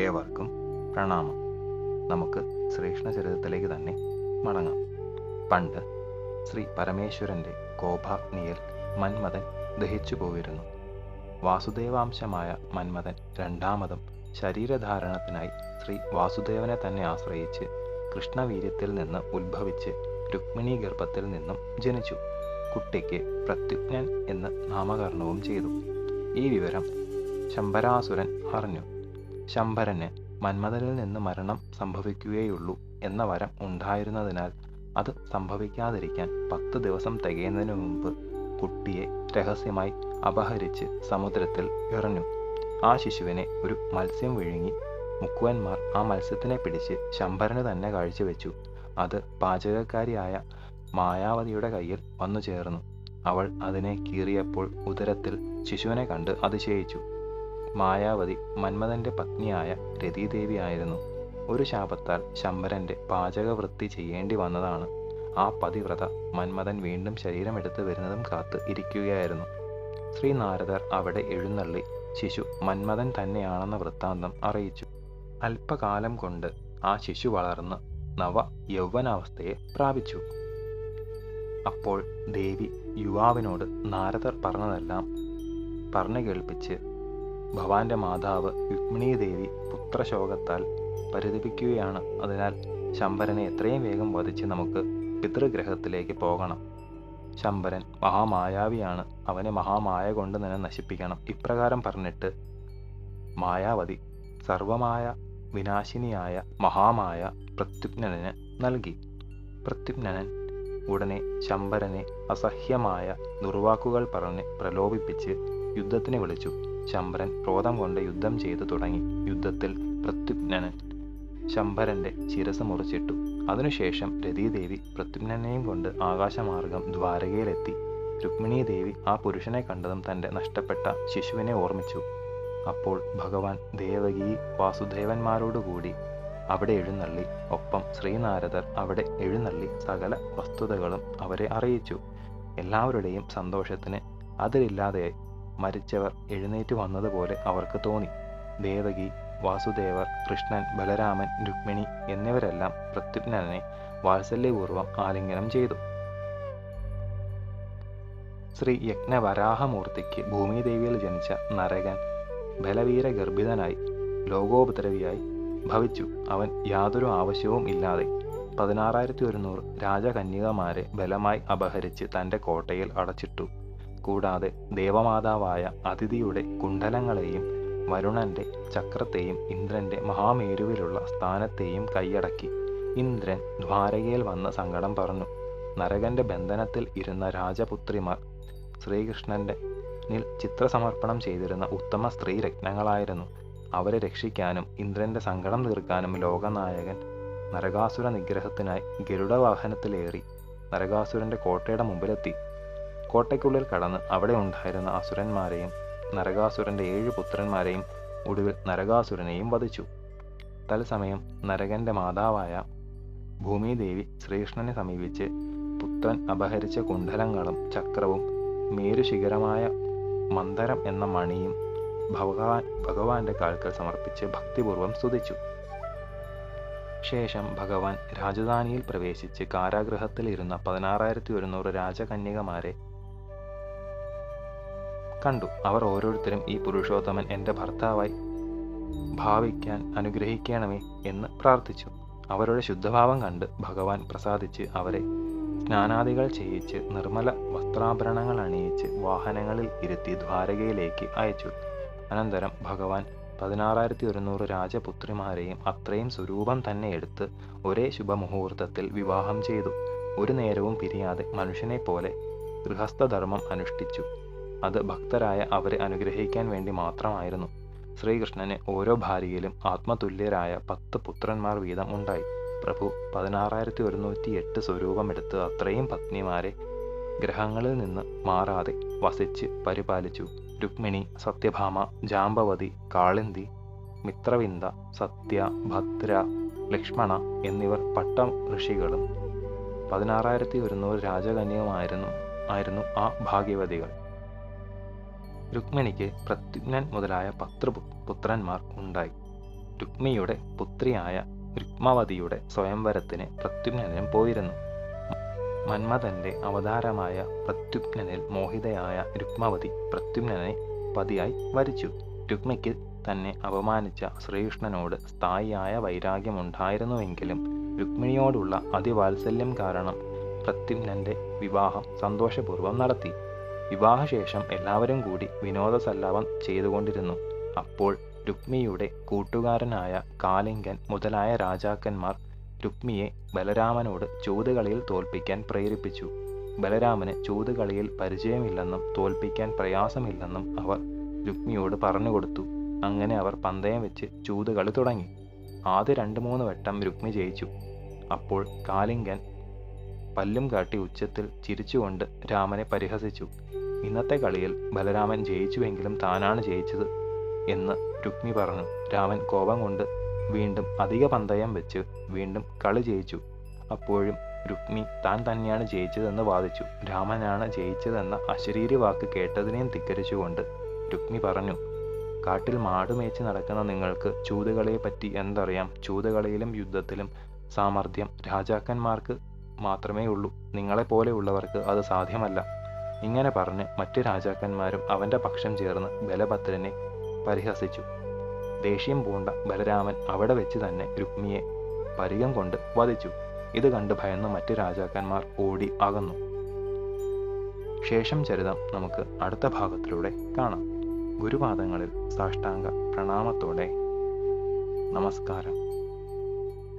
ഏവർക്കും പ്രണാമം. നമുക്ക് ശ്രീകൃഷ്ണ ശ്രീകൃഷ്ണചരിതത്തിലേക്ക് തന്നെ മടങ്ങാം. പണ്ട് ശ്രീ പരമേശ്വരന്റെ കോപാഗ്നിയിൽ മന്മഥൻ ദഹിച്ചു പോയിരുന്നു. വാസുദേവാംശമായ മന്മഥൻ രണ്ടാമതും ശരീരധാരണത്തിനായി ശ്രീ വാസുദേവനെ തന്നെ ആശ്രയിച്ച് കൃഷ്ണവീര്യത്തിൽ നിന്ന് ഉത്ഭവിച്ച് രുക്മിണി ഗർഭത്തിൽ നിന്നും ജനിച്ചു. കുട്ടിക്ക് പ്രത്യുജ്ഞൻ എന്ന് നാമകരണവും ചെയ്തു. ഈ വിവരം ശംഭരാസുരൻ അറിഞ്ഞു. ശംഭരന് മന്മഥനിൽ നിന്ന് മരണം സംഭവിക്കുകയുള്ളൂ എന്ന വരം ഉണ്ടായിരുന്നതിനാൽ അത് സംഭവിക്കാതിരിക്കാൻ പത്ത് ദിവസം തികയുന്നതിനു മുമ്പ് കുട്ടിയെ രഹസ്യമായി അപഹരിച്ച് സമുദ്രത്തിൽ എറിഞ്ഞു. ആ ശിശുവിനെ ഒരു മത്സ്യം വിഴുങ്ങി മുക്കുവന്മാർ ആ മത്സ്യത്തിനെ പിടിച്ച് ശംഭരന് തന്നെ കാഴ്ചവെച്ചു. അത് പാചകക്കാരിയായ മായാവതിയുടെ കയ്യിൽ വന്നു ചേർന്നു. അവൾ അതിനെ കീറിയപ്പോൾ ഉദരത്തിൽ ശിശുവിനെ കണ്ട് അതിശയിച്ചു. മായാവതി മന്മഥന്റെ പത്നിയായ രതിദേവിയായിരുന്നു. ഒരു ശാപത്താൽ ശംഭരന്റെ പാചകവൃത്തി ചെയ്യേണ്ടി വന്നതാണ്. ആ പതിവ്രത മന്മഥൻ വീണ്ടും ശരീരമെടുത്ത് വരുന്നതും കാത്ത് ഇരിക്കുകയായിരുന്നു. ശ്രീ നാരദർ അവിടെ എഴുന്നള്ളി ശിശു മന്മഥൻ തന്നെയാണെന്ന വൃത്താന്തം അറിയിച്ചു. അല്പകാലം കൊണ്ട് ആ ശിശു വളർന്ന് നവ യൗവനാവസ്ഥയെ പ്രാപിച്ചു. അപ്പോൾ ദേവി യുവാവിനോട് നാരദർ പറഞ്ഞതെല്ലാം പറഞ്ഞു കേൾപ്പിച്ച് ഭവാന്റെ മാതാവ് രുക്മിണീ ദേവി പുത്രശോകത്താൽ പരിതപിക്കുകയാണ്. അതിനാൽ ശംഭരനെ എത്രയും വേഗം വധിച്ച് നമുക്ക് പിതൃഗ്രഹത്തിലേക്ക് പോകണം. ശംഭരൻ മഹാമായാവിയാണ്. അവനെ മഹാമായ കൊണ്ട് തന്നെ നശിപ്പിക്കണം. ഇപ്രകാരം പറഞ്ഞിട്ട് മായാവതി സർവമായ വിനാശിനിയായ മഹാമായ പ്രത്യുജ്ഞനന് നൽകി. പ്രത്യുജ്ഞനൻ ഉടനെ ശംഭരനെ അസഹ്യമായ ദുർവാക്കുകൾ പറഞ്ഞ് പ്രലോഭിപ്പിച്ച് യുദ്ധത്തിന് വിളിച്ചു. ശംഭരൻ ക്രോധം കൊണ്ട് യുദ്ധം ചെയ്തു തുടങ്ങി. യുദ്ധത്തിൽ പ്രത്യുജ്ഞനൻ ശംഭരന്റെ ശിരസ് മുറിച്ചിട്ടു. അതിനുശേഷം രതീദേവി പ്രത്യുജ്ഞനെയും കൊണ്ട് ആകാശമാർഗം ദ്വാരകയിലെത്തി. രുക്മിണീ ദേവി ആ പുരുഷനെ കണ്ടതും തന്റെ നഷ്ടപ്പെട്ട ശിശുവിനെ ഓർമ്മിച്ചു. അപ്പോൾ ഭഗവാൻ ദേവകി വാസുദേവന്മാരോടുകൂടി അവിടെ എഴുന്നള്ളി ഒപ്പം ശ്രീനാരദർ അവിടെ എഴുന്നള്ളി സകല വസ്തുതകളും അവരെ അറിയിച്ചു. എല്ലാവരുടെയും സന്തോഷത്തിന് അതിരില്ലാതെയായി. മരിച്ചവർ എഴുന്നേറ്റ് വന്നതുപോലെ അവർക്ക് തോന്നി. ദേവകി വാസുദേവർ കൃഷ്ണൻ ബലരാമൻ രുക്മിണി എന്നിവരെല്ലാം പ്രത്യുജ്ഞനെ വാത്സല്യപൂർവം ആലിംഗനം ചെയ്തു. ശ്രീ യജ്ഞവരാഹമൂർത്തിക്ക് ഭൂമിദേവിയിൽ ജനിച്ച നരകൻ ബലവീര ഗർഭിതനായി ലോകോപദ്രവിയായി ഭവിച്ചു. അവൻ യാതൊരു ആവശ്യവും ഇല്ലാതെ പതിനാറായിരത്തി ഒരുന്നൂറ് രാജകന്യകമാരെ ബലമായി അപഹരിച്ച് തന്റെ കോട്ടയിൽ അടച്ചിട്ടു. കൂടാതെ ദേവമാതാവായ അതിഥിയുടെ കുണ്ഡലങ്ങളെയും വരുണന്റെ ചക്രത്തെയും ഇന്ദ്രന്റെ മഹാമേരുവിലുള്ള സ്ഥാനത്തെയും കൈയടക്കി. ഇന്ദ്രൻ ദ്വാരകയിൽ വന്ന സങ്കടം പറഞ്ഞു. നരകന്റെ ബന്ധനത്തിൽ ഇരുന്ന രാജപുത്രിമാർ ശ്രീകൃഷ്ണന്റെ ചിത്രസമർപ്പണം ചെയ്തിരുന്ന ഉത്തമ സ്ത്രീ രത്നങ്ങളായിരുന്നു അവരെ രക്ഷിക്കാനും ഇന്ദ്രന്റെ സങ്കടം തീർക്കാനും ലോകനായകൻ നരകാസുര നിഗ്രഹത്തിനായി ഗരുഡവാഹനത്തിലേറി നരകാസുരന്റെ കോട്ടയുടെ മുമ്പിലെത്തി. കോട്ടയ്ക്കുള്ളിൽ കടന്ന് അവിടെ ഉണ്ടായിരുന്ന അസുരന്മാരെയും നരകാസുരന്റെ ഏഴു പുത്രന്മാരെയും ഒടുവിൽ നരകാസുരനെയും വധിച്ചു. തത്സമയം നരകന്റെ മാതാവായ ഭൂമിദേവി ശ്രീകൃഷ്ണനെ സമീപിച്ച് പുത്രൻ അപഹരിച്ച കുണ്ഡലങ്ങളും ചക്രവും മേരുശിഖരമായ മന്ദരം എന്ന മണിയും ഭഗവാൻ ഭഗവാന്റെ കാൽക്കൽ സമർപ്പിച്ച് ഭക്തിപൂർവം സ്തുതിച്ചു. ശേഷം ഭഗവാൻ രാജധാനിയിൽ പ്രവേശിച്ച് കാരാഗൃഹത്തിൽ ഇരുന്ന പതിനാറായിരത്തി ഒരുന്നൂറ് രാജകന്യകമാരെ കണ്ടു. അവർ ഓരോരുത്തരും ഈ പുരുഷോത്തമൻ എന്റെ ഭർത്താവായി ഭാവിക്കാൻ അനുഗ്രഹിക്കണമേ എന്ന് പ്രാർത്ഥിച്ചു. അവരുടെ ശുദ്ധഭാവം കണ്ട് ഭഗവാൻ പ്രസാദിച്ച് അവരെ സ്നാനാദികൾ ചെയ്യിച്ച് നിർമ്മല വസ്ത്രാഭരണങ്ങൾ അണിയിച്ച് വാഹനങ്ങളിൽ ഇരുത്തി ദ്വാരകയിലേക്ക് അയച്ചു. അനന്തരം ഭഗവാൻ പതിനാറായിരത്തി ഒരുന്നൂറ് രാജപുത്രിമാരെയും അത്രയും സ്വരൂപം തന്നെ എടുത്ത് ഒരേ ശുഭമുഹൂർത്തത്തിൽ വിവാഹം ചെയ്തു. ഒരു നേരവും പിരിയാതെ മനുഷ്യനെ പോലെ ഗൃഹസ്ഥധർമ്മം അനുഷ്ഠിച്ചു. അത് ഭക്തരായ അവരെ അനുഗ്രഹിക്കാൻ വേണ്ടി മാത്രമായിരുന്നു. ശ്രീകൃഷ്ണന് ഓരോ ഭാര്യയിലും ആത്മതുല്യരായ പത്ത് പുത്രന്മാർ വീതം ഉണ്ടായി. പ്രഭു പതിനാറായിരത്തി ഒരുന്നൂറ്റി എട്ട് സ്വരൂപമെടുത്ത് അത്രയും പത്നിമാരെ ഗ്രഹങ്ങളിൽ നിന്ന് മാറാതെ വസിച്ച് പരിപാലിച്ചു. രുക്മിണി സത്യഭാമ ജാമ്പവതി കാളിന്തി മിത്രവിന്ദ സത്യ ഭദ്ര ലക്ഷ്മണ എന്നിവർ പട്ടം ഋഷികളും പതിനാറായിരത്തി ഒരുന്നൂറ് രാജകന്യവുമായിരുന്നു ആയിരുന്നു ആ ഭാഗ്യവതികൾ. രുക്മിണിക്ക് പ്രത്യുജ്ഞൻ മുതലായ പത്ത് പു- പുത്രന്മാർ ഉണ്ടായി. രുക്മിയുടെ പുത്രിയായ രുക്മവതിയുടെ സ്വയംവരത്തിന് പ്രത്യുജ്ഞനും പോയിരുന്നു. മന്മഥന്റെ അവതാരമായ പ്രത്യുജ്ഞനിൽ മോഹിതയായ രുക്മവതി പ്രത്യുജ്ഞനെ പതിയായി വരിച്ചു. രുക്മിക്ക് തന്നെ അപമാനിച്ച ശ്രീകൃഷ്ണനോട് സ്ഥായിയായ വൈരാഗ്യമുണ്ടായിരുന്നുവെങ്കിലും രുക്മിണിയോടുള്ള അതിവാത്സല്യം കാരണം പ്രത്യുജ്ഞന്റെ വിവാഹം സന്തോഷപൂർവം നടത്തി. വിവാഹശേഷം എല്ലാവരും കൂടി വിനോദസല്ലാപം ചെയ്തുകൊണ്ടിരുന്നു. അപ്പോൾ രുക്മിയുടെ കൂട്ടുകാരനായ കാലിംഗൻ മുതലായ രാജാക്കന്മാർ രുക്മിയെ ബലരാമനോട് ചൂതുകളിയിൽ തോൽപ്പിക്കാൻ പ്രേരിപ്പിച്ചു. ബലരാമന് ചൂതുകളിയിൽ പരിചയമില്ലെന്നും തോൽപ്പിക്കാൻ പ്രയാസമില്ലെന്നും അവർ രുക്മിയോട് പറഞ്ഞുകൊടുത്തു. അങ്ങനെ അവർ പന്തയം വെച്ച് ചൂതുകളി തുടങ്ങി. ആദ്യ രണ്ട് മൂന്ന് വട്ടം രുക്മി ജയിച്ചു. അപ്പോൾ കാലിംഗൻ പല്ലും കാട്ടി ഉച്ചത്തിൽ ചിരിച്ചുകൊണ്ട് രാമനെ പരിഹസിച്ചു. ഇന്നത്തെ കളിയിൽ ബലരാമൻ ജയിച്ചുവെങ്കിലും താനാണ് ജയിച്ചത് എന്ന് രുക്മി പറഞ്ഞു. രാമൻ കോപം കൊണ്ട് വീണ്ടും അധിക പന്തയം വെച്ച് വീണ്ടും കളി ജയിച്ചു. അപ്പോഴും രുക്മി താൻ തന്നെയാണ് ജയിച്ചതെന്ന് വാദിച്ചു. രാമനാണ് ജയിച്ചതെന്ന അശരീരി വാക്ക് കേട്ടതിനെയും ധിക്കരിച്ചുകൊണ്ട് രുക്മി പറഞ്ഞു കാട്ടിൽ മാടുമേച്ച് നടക്കുന്ന നിങ്ങൾക്ക് ചൂതുകളിയെപ്പറ്റി എന്തറിയാം? ചൂതുകളിയിലും യുദ്ധത്തിലും സാമർഥ്യം രാജാക്കന്മാർക്ക് മാത്രമേ ഉള്ളൂ നിങ്ങളെപ്പോലെയുള്ളവർക്ക് അത് സാധ്യമല്ല. ഇങ്ങനെ പറഞ്ഞ് മറ്റ് രാജാക്കന്മാരും അവന്റെ പക്ഷം ചേർന്ന് ബലഭദ്രനെ പരിഹസിച്ചു. ദേഷ്യം പൂണ്ട ബലരാമൻ അവിടെ വെച്ച് തന്നെ രുക്മിയെ പരികം കൊണ്ട് വധിച്ചു. ഇത് കണ്ട് ഭയന്ന് മറ്റ് രാജാക്കന്മാർ ഓടി അകന്നു. ശേഷം ചരിതം നമുക്ക് അടുത്ത ഭാഗത്തിലൂടെ കാണാം. ഗുരുപാദങ്ങളിൽ സാഷ്ടാംഗ പ്രണാമത്തോടെ നമസ്കാരം.